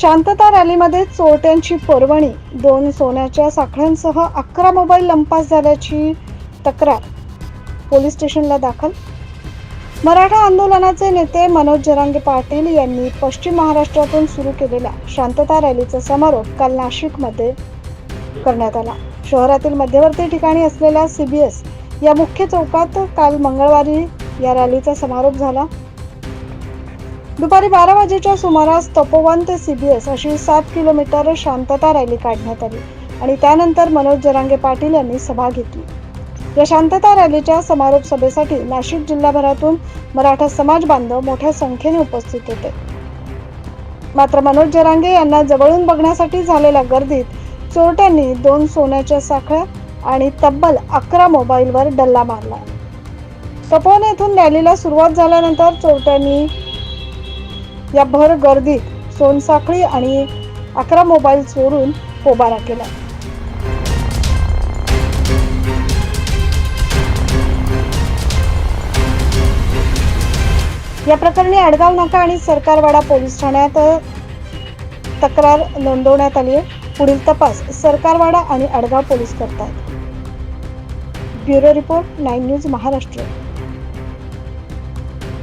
शांतता रॅलीमध्ये चोरट्यांची पर्वणी दोन सोन्याच्या साखळ्यांसह अकरा मोबाईल लंपास झाल्याची तक्रार. पोलीस स्टेशनला दाखल. मराठा आंदोलनाचे नेते मनोज जरांगे पाटील यांनी पश्चिम महाराष्ट्रातून सुरू केलेल्या शांतता रॅलीचा समारोप काल नाशिकमध्ये करण्यात आला. शहरातील मध्यवर्ती ठिकाणी असलेल्या सीबीएस या मुख्य चौकात काल मंगळवारी या रॅलीचा समारोप झाला. दुपारी बारा वाजेच्या सुमारास तपोवन ते सीबीएस अशी सात किलोमीटर शांतता रॅली काढण्यात आली आणि त्यानंतर मनोज जरांगे पाटील यांनी सभा घेतली. या शांतता रॅलीच्या समारोप सभेसाठी नाशिक जिल्हाभरातून मराठा समाज बांधव मोठ्या संख्येने उपस्थित होते. मात्र मनोज जरांगे यांना जवळून बघण्यासाठी झालेल्या गर्दीत चोरट्यांनी दोन सोन्याच्या साखळ्या आणि तब्बल अकरा मोबाईलवर डल्ला मारला. तपोवन येथून रॅलीला सुरुवात झाल्यानंतर चोरट्यांनी या भर गर्दीत सोनसाखळी आणि अकरा मोबाईल चोरून पोबारा केला. या प्रकरणी आडगाव नाका आणि सरकारवाडा पोलीस ठाण्यात तक्रार नोंदवण्यात आली आहे. पुढील तपास सरकारवाडा आणि आडगाव पोलीस करतात bureau report nine news Maharashtra.